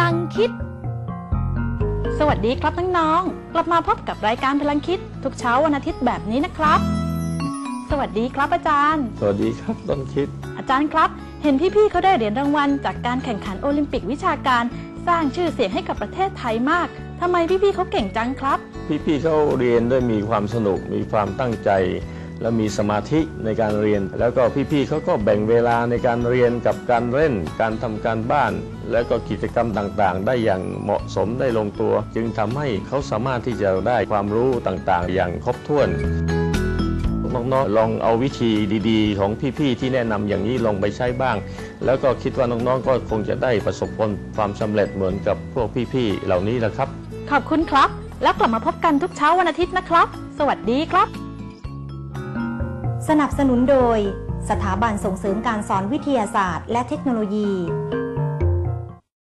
ลังคิด สวัสดีครับน้องๆ กลับมาพบกับรายการพลังคิด ทุกเช้าวันอาทิตย์แบบนี้นะครับ สวัสดีครับอาจารย์ สวัสดีครับต้นคิด อาจารย์ครับ เห็นพี่ๆเขาได้เหรียญรางวัลจากการแข่งขันโอลิมปิกวิชาการ สร้างชื่อเสียงให้กับประเทศไทยมากทำไมพี่ๆเขาเก่งจังครับ พี่ๆเขาเรียนด้วยมีความสนุกมีความตั้งใจ และมีสมาธิในการเรียน แล้วก็พี่ๆเขาก็แบ่งเวลาในการเรียนกับการเล่น การทำการบ้าน แล้วก็กิจกรรมต่างๆ ได้อย่างเหมาะสมได้ลงตัว จึงทำให้เขาสามารถที่จะได้ความรู้ต่างๆ อย่างครบถ้วนน้องๆลองเอาวิธีดีๆ ของพี่ๆที่แนะนำอย่างนี้ลองไปใช้บ้าง แล้วก็คิดว่าน้องๆก็คงจะได้ประสบผลความสำเร็จเหมือนกับพวกพี่ๆเหล่านี้แหละครับ ขอบคุณครับ แล้วกลับมาพบกันทุกเช้าวันอาทิตย์นะครับ สวัสดีครับ สนับสนุนโดย สถาบันส่งเสริมการสอนวิทยาศาสตร์ และเทคโนโลยี